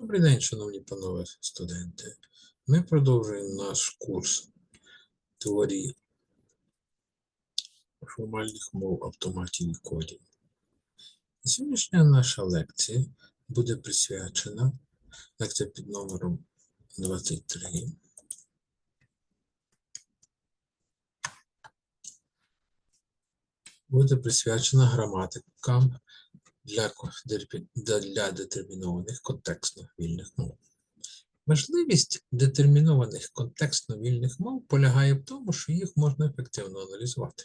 Добрий день, шановні панове студенти. Ми продовжуємо наш курс теорії формальних мов автоматів і кодів. Сьогоднішня наша лекція буде присвячена лекція під номером 23. Буде присвячена граматикам для, для- детермінованих контекстно вільних мов. Важливість детермінованих контекстно вільних мов полягає в тому, що їх можна ефективно аналізувати.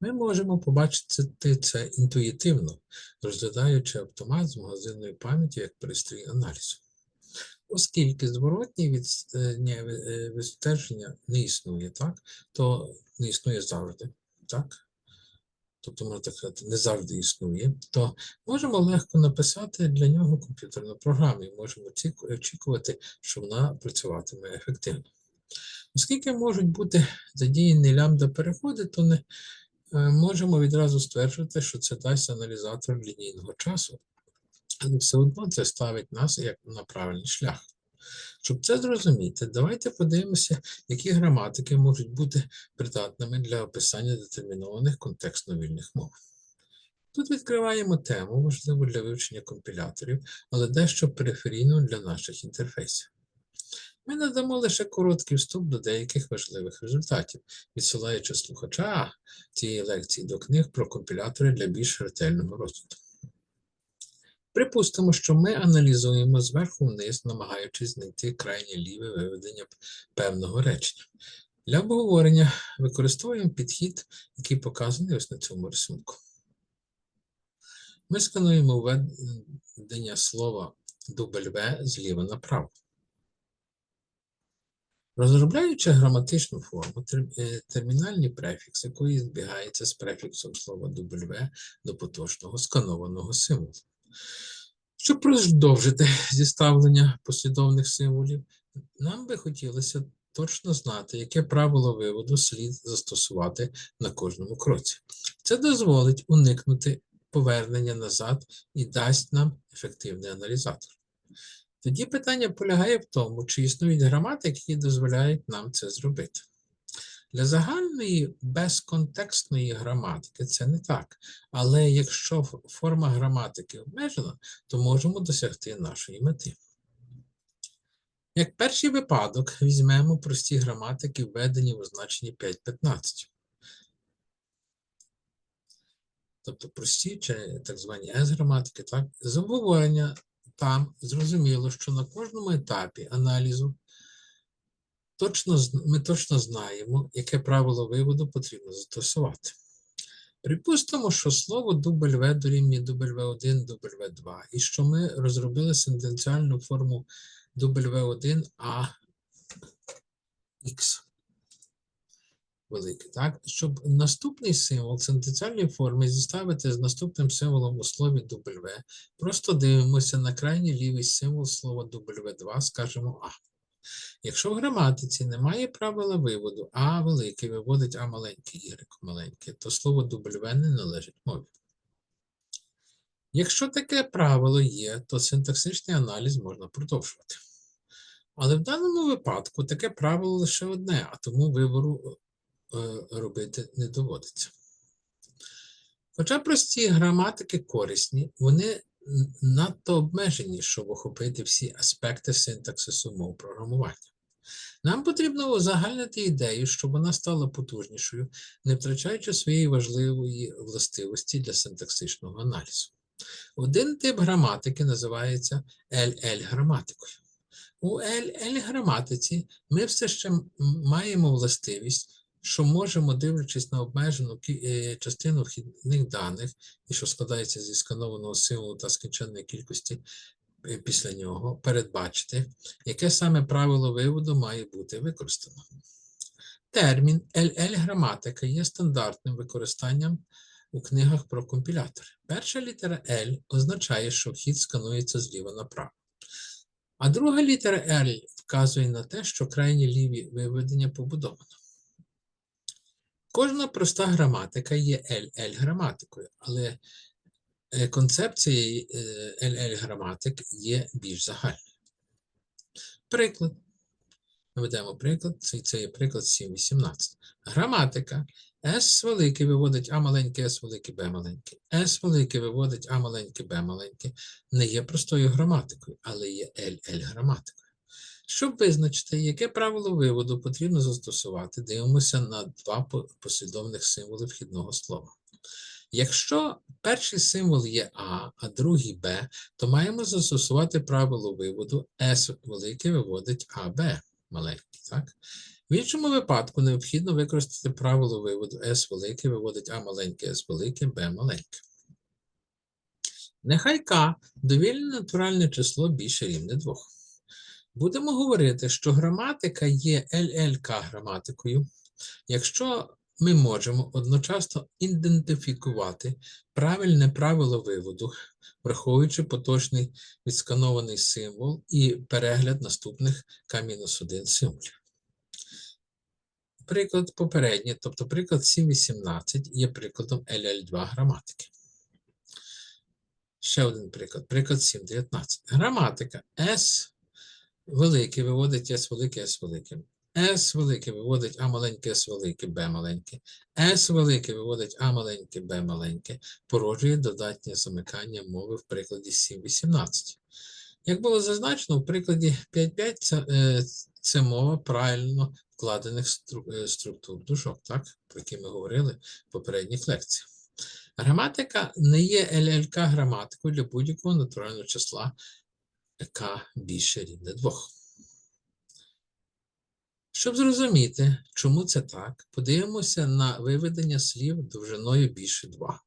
Ми можемо побачити це інтуїтивно, розглядаючи автомат з магазинної пам'яті як пристрій аналізу. Оскільки зворотні е, відстеження не існує, так, то не існує завжди. Так? Тобто, можна так не завжди існує, то можемо легко написати для нього комп'ютерну програму і можемо очікувати, що вона працюватиме ефективно. Оскільки можуть бути задіяні лямбда-переходи, то не е, можемо відразу стверджувати, що це дасть аналізатор лінійного часу, але все одно це ставить нас як на правильний шлях. Щоб це зрозуміти, давайте подивимося, які граматики можуть бути придатними для описання детермінованих контекстно вільних мов. Тут відкриваємо тему, можливо, для вивчення компіляторів, але дещо периферійну для наших інтерфейсів. Ми надамо лише короткий вступ до деяких важливих результатів, відсилаючи слухача цієї лекції до книг про компілятори для більш ретельного розгляду. Припустимо, що ми аналізуємо зверху вниз, намагаючись знайти крайнє ліве виведення певного речення. Для обговорення використовуємо підхід, який показаний ось на цьому рисунку. Ми скануємо введення слова W зліва направо. Розробляючи граматичну форму, е, термінальний префікс, який збігається з префіксом слова W до поточного сканованого символу. Щоб продовжити зіставлення послідовних символів, нам би хотілося точно знати, яке правило виводу слід застосувати на кожному кроці. Це дозволить уникнути повернення назад і дасть нам ефективний аналізатор. Тоді питання полягає в тому, чи існують граматики, які дозволяють нам це зробити. Для загальної безконтекстної граматики це не так. Але якщо форма граматики обмежена, то можемо досягти нашої мети. Як перший випадок візьмемо прості граматики, введені в значенні 5.15. Тобто прості чи так звані S-граматики, так? З обговорення там зрозуміло, що на кожному етапі аналізу точно, ми точно знаємо, яке правило виводу потрібно застосувати. Припустимо, що слово W дорівнює W1, W2, і що ми розробили сентенціальну форму W1 А X велике, так? Щоб наступний символ синтезіальної форми зіставити з наступним символом у слові W, просто дивимося на крайній лівий символ слова W2, скажемо А. Якщо в граматиці немає правила виводу А великий виводить А маленький, Y маленький, то слово W не належить мові. Якщо таке правило є, то синтаксичний аналіз можна продовжувати. Але в даному випадку таке правило лише одне, а тому вибору е, робити не доводиться. Хоча прості граматики корисні, вони надто обмежені, щоб охопити всі аспекти синтаксису мов програмування. Нам потрібно узагальнити ідею, щоб вона стала потужнішою, не втрачаючи своєї важливої властивості для синтаксичного аналізу. Один тип граматики називається LL-граматикою. У LL-граматиці ми все ще маємо властивість, що можемо, дивлячись на обмежену е, частину вхідних даних, і що складається зі сканованого символу та скінченної кількості е, після нього, передбачити, яке саме правило виводу має бути використано. Термін LL-граматика є стандартним використанням у книгах про компілятори. Перша літера L означає, що вхід сканується зліва направо. А друга літера L вказує на те, що крайні ліві виведення побудовано. Кожна проста граматика є LL-граматикою, але е, концепція LL граматик є більш загальною. Приклад. Наведемо приклад, це, це є приклад 7.18. Граматика. S велике виводить А маленьке, S велике, Б маленьке. S велике виводить А маленьке, Б маленьке. Не є простою граматикою, але є LL граматикою. Щоб визначити, яке правило виводу потрібно застосувати, дивимося на два послідовних символи вхідного слова. Якщо перший символ є А, а другий Б, то маємо застосувати правило виводу S велике виводить АБ маленький. Так? В іншому випадку необхідно використати правило виводу S велике виводить А маленьке, S велике, Б маленьке. Нехай К довільне натуральне число більше рівне 2. Будемо говорити, що граматика є LLK граматикою, якщо ми можемо одночасно ідентифікувати правильне правило виводу, враховуючи поточний відсканований символ і перегляд наступних К-1 символів. Приклад попередній, тобто приклад 7.18 є прикладом LL2 граматики. Ще один приклад, приклад 7.19. Граматика S велике виводить S велике, S велике. S велике виводить А маленьке, S велике, Б маленьке. S велике виводить А маленьке, Б маленьке. Породжує додатнє замикання мови в прикладі 7.18. Як було зазначено, в прикладі 5.5 це, е, це мова правильно вкладених е, структур дужок, так, про які ми говорили в попередніх лекціях. Граматика не є ЛЛК граматикою для будь-якого натурального числа, яка більше рівне 2. Щоб зрозуміти, чому це так, подивимося на виведення слів довжиною більше 2.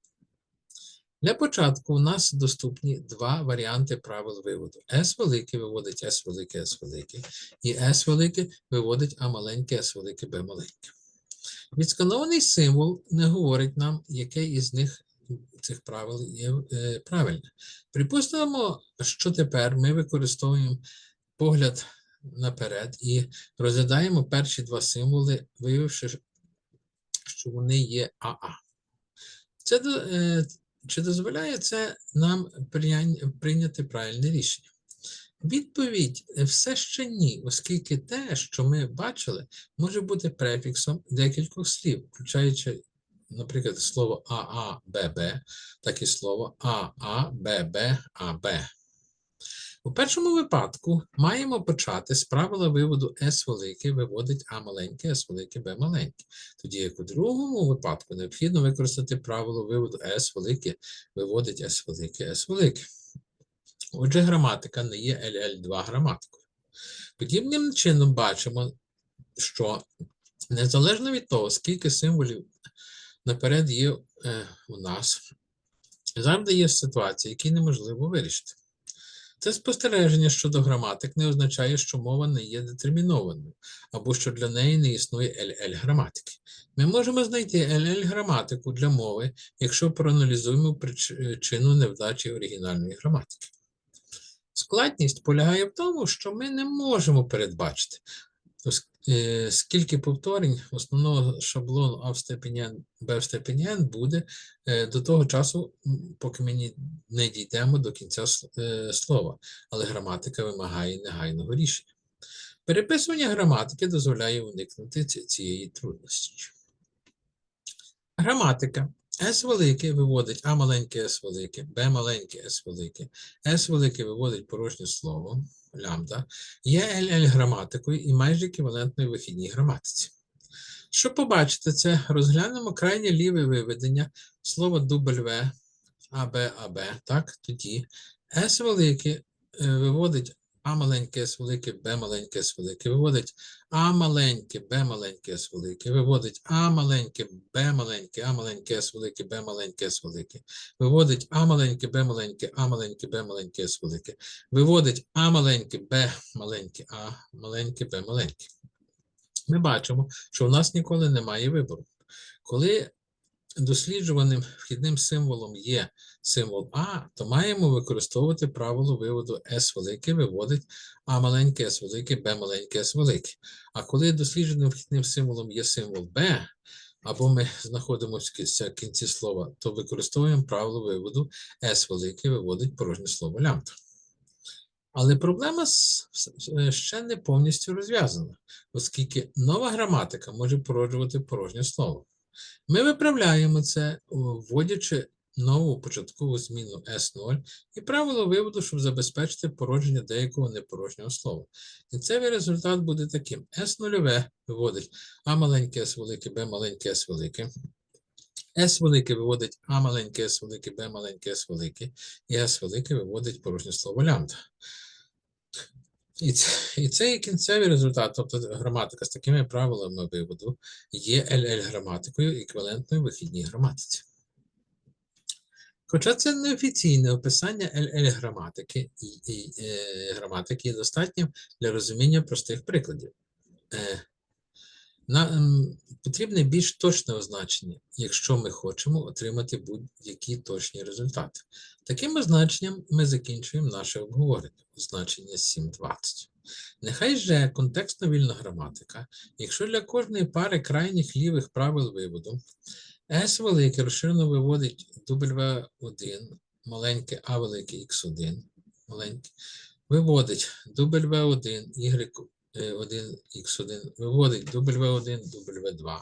Для початку у нас доступні два варіанти правил виводу. S велике виводить S велике, S велике, і S велике виводить А маленьке, S велике, Б маленьке. Відсканований символ не говорить нам, яке із них цих правил є е, правильне. Припустимо, що тепер ми використовуємо погляд наперед і розглядаємо перші два символи, виявивши, що вони є АА. Це е, чи дозволяє це нам прийняти правильне рішення? Відповідь все ще ні, оскільки те, що ми бачили, може бути префіксом декількох слів, включаючи, наприклад, слово ААББ, так і слово ААББАБ. У першому випадку маємо почати з правила виводу S велике виводить А маленьке, S велике, Б маленьке. Тоді як у другому випадку необхідно використати правило виводу S велике виводить S велике, S велике. Отже, граматика не є LL2 граматикою. Подібним чином бачимо, що незалежно від того, скільки символів наперед є е, у нас, завжди є ситуації, які неможливо вирішити. Це спостереження щодо граматик не означає, що мова не є детермінованою, або що для неї не існує LL граматики. Ми можемо знайти LL граматику для мови, якщо проаналізуємо причину невдачі оригінальної граматики. Складність полягає в тому, що ми не можемо передбачити, е, скільки повторень основного шаблону А в степені N, Б в степені N буде е, до того часу, поки ми не дійдемо до кінця е, слова, але граматика вимагає негайного рішення. Переписування граматики дозволяє уникнути цієї трудності. Граматика. С велике виводить А маленьке С велике, Б маленьке С велике, С велике виводить порожнє слово, лямбда, є LL граматикою і майже еквівалентною вихідній граматиці. Щоб побачити це, розглянемо крайнє ліве виведення слова W, АБ, АБ, так, тоді S велике е, виводить А маленьке С велике, Б маленьке С велике, виводить. А маленьке, Б маленьке С велике, виводить. А маленьке, Б маленьке, А маленьке С велике, Б маленьке С велике, виводить. А маленьке, Б маленьке, А маленьке, Б маленьке С велике, виводить. А маленьке, Б маленьке, А маленьке, Б маленьке. Ми бачимо, що у нас ніколи немає вибору. Коли досліджуваним вхідним символом є символ А, то маємо використовувати правило виводу S велике виводить А маленьке S велике, Б маленьке S велике. А коли дослідженим вхідним символом є символ Б, або ми знаходимося в кінці слова, то використовуємо правило виводу S велике виводить порожнє слово лямбда. Але проблема с- с- е, ще не повністю розв'язана, оскільки нова граматика може породжувати порожнє слово. Ми виправляємо це, вводячи нову початкову зміну S0 і правило виводу, щоб забезпечити породження деякого непорожнього слова. Кінцевий результат буде таким: S0 виводить А маленьке S велике, Б маленьке S велике. S велике виводить А маленьке S велике, Б маленьке S велике, і S велике виводить порожнє слово лямбда. І, це, і цей кінцевий результат, тобто граматика з такими правилами виводу, є LL-граматикою, еквівалентною вихідній граматиці. Хоча це неофіційне описання LL-граматики і, і е, граматики є достатнім для розуміння простих прикладів. Е, на, потрібне більш точне означення, якщо ми хочемо отримати будь-які точні результати. Таким означенням ми закінчуємо наше обговорення, означення 7.20. Нехай же контекстно вільна граматика, якщо для кожної пари крайніх лівих правил виводу S велике розширено виводить W1, маленьке А велике X1, маленьке, виводить W1, Y1, X1, виводить W1, W2.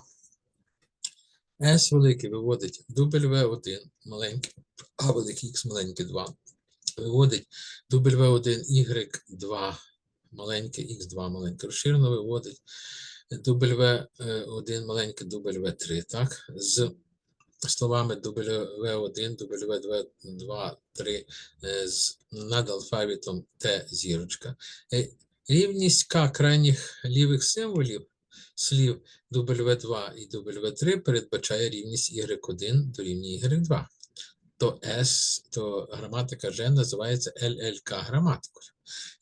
S велике виводить W1, маленьке, А велике X маленьке 2. Виводить W1, Y2, маленьке X2, маленьке розширено виводить W1 маленьке W3, так? З словами W1, W2, 3 е, з над алфавітом Т зірочка. Рівність К крайніх лівих символів слів W2 і W3 передбачає рівність Y1 дорівнює Y2. То S, то граматика G називається LLK граматикою.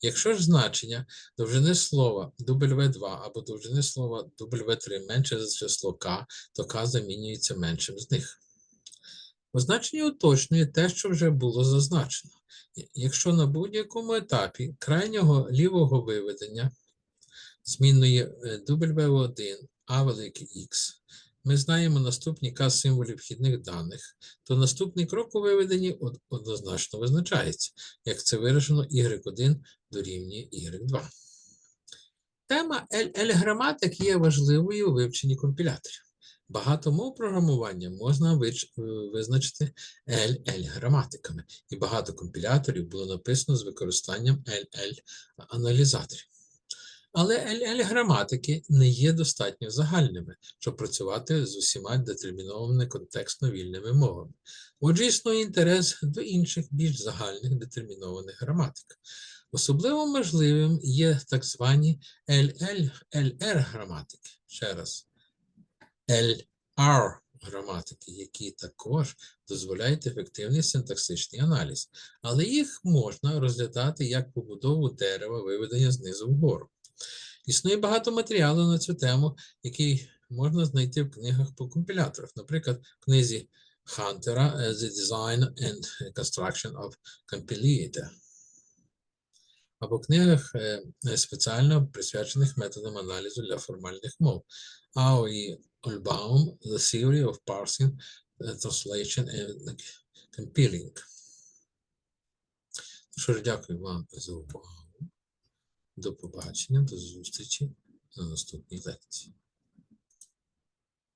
Якщо ж значення довжини слова W2 або довжини слова W3 менше за число К, то К замінюється меншим з них. Означення уточнює те, що вже було зазначено. Якщо на будь-якому етапі крайнього лівого виведення змінної е, W1 А велике Х, ми знаємо наступні К символів вхідних даних, то наступний крок у виведенні однозначно визначається, як це виражено Y1 дорівнює Y2. Тема L-граматик є важливою у вивченні компіляторів. Багато мов програмування можна е, визначити LL-граматиками, і багато компіляторів було написано з використанням LL-аналізаторів. Але LL-граматики не є достатньо загальними, щоб працювати з усіма детермінованими контекстно вільними мовами. Отже, існує інтерес до інших більш загальних детермінованих граматик. Особливо можливим є так звані LL, LR-граматики. Ще раз. LR граматики, які також дозволяють ефективний синтаксичний аналіз, але їх можна розглядати як побудову дерева виведення знизу вгору. Існує багато матеріалу на цю тему, який можна знайти в книгах по компіляторах, наприклад, в книзі Хантера е, The Design and Construction of Compilator, або книгах е, е, спеціально присвячених методам аналізу для формальних мов. Ау Ольбаум The Theory of Parsing, uh, Translation and Compiling. Що ж, дякую вам за увагу. До побачення, до зустрічі на наступній лекції.